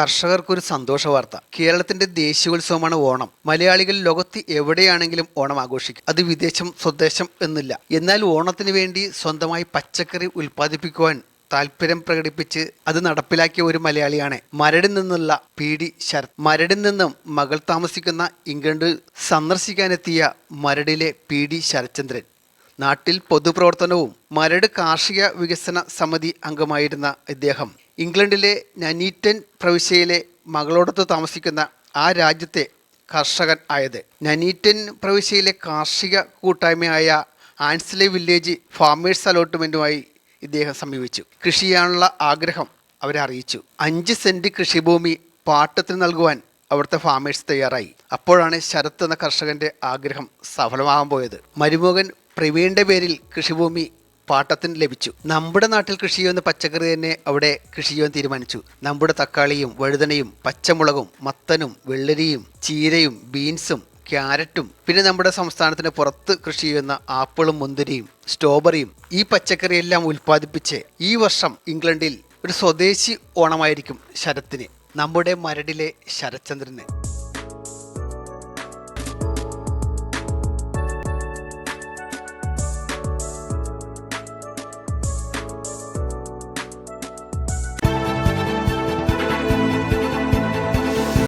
കർഷകർക്കൊരു സന്തോഷ വാർത്ത. കേരളത്തിന്റെ ദേശീയോത്സവമാണ് ഓണം. മലയാളികൾ ലോകത്ത് എവിടെയാണെങ്കിലും ഓണം ആഘോഷിക്കും. അത് വിദേശം സ്വദേശം എന്നില്ല. എന്നാൽ ഓണത്തിന് വേണ്ടി സ്വന്തമായി പച്ചക്കറി ഉൽപ്പാദിപ്പിക്കുവാൻ താല്പര്യം പ്രകടിപ്പിച്ച് അത് നടപ്പിലാക്കിയ ഒരു മലയാളിയാണ്. മരടിൽ നിന്നുള്ള പി ഡി ശരത്. മരടിൽ നിന്നും മകൾ താമസിക്കുന്ന ഇംഗ്ലണ്ട് സന്ദർശിക്കാനെത്തിയ മരടിലെ പി ഡി ശരത്ചന്ദ്രൻ. നാട്ടിൽ പൊതുപ്രവർത്തനവും മരട് കാർഷിക വികസന സമിതി അംഗമായിരുന്ന ഇദ്ദേഹം. ഇംഗ്ലണ്ടിലെ നനീറ്റൻ പ്രവിശ്യയിലെ മകളോടൊത്ത് താമസിക്കുന്ന ആ രാജ്യത്തെ കർഷകൻ ആയത്. നനീറ്റൻ പ്രവിശ്യയിലെ കാർഷിക കൂട്ടായ്മയായ ആൻസ്ലെ വില്ലേജ് ഫാമേഴ്സ് അലോട്ട്മെന്റുമായി ഇദ്ദേഹം സമീപിച്ചു. കൃഷി ചെയ്യാനുള്ള ആഗ്രഹം അവരെ അറിയിച്ചു അഞ്ച് സെന്റ് കൃഷിഭൂമി പാട്ടത്തിന് നൽകുവാൻ അവിടുത്തെ ഫാമേഴ്സ് തയ്യാറായി. അപ്പോഴാണ് ശരത് എന്ന കർഷകന്റെ ആഗ്രഹം സഫലമാകാൻ പോയത്. മരുമകൻ പ്രവീണിന്റെ പേരിൽ കൃഷിഭൂമി പാട്ടത്തിന് ലഭിച്ചു. നമ്മുടെ നാട്ടിൽ കൃഷി ചെയ്യുന്ന പച്ചക്കറി തന്നെ അവിടെ കൃഷി ചെയ്യാൻ തീരുമാനിച്ചു. നമ്മുടെ തക്കാളിയും വഴുതനയും പച്ചമുളകും മത്തനും വെള്ളരിയും ചീരയും ബീൻസും ക്യാരറ്റും പിന്നെ നമ്മുടെ സംസ്ഥാനത്തിന് പുറത്ത് കൃഷി ചെയ്യുന്ന ആപ്പിളും മുന്തിരിയും സ്ട്രോബെറിയും ഈ പച്ചക്കറിയെല്ലാം ഉൽപ്പാദിപ്പിച്ച് ഈ വർഷം ഇംഗ്ലണ്ടിൽ ഒരു സ്വദേശി ഓണമായിരിക്കും ശരത്തിന്. നമ്മുടെ മരടിലെ ശരത്ചന്ദ്രന്.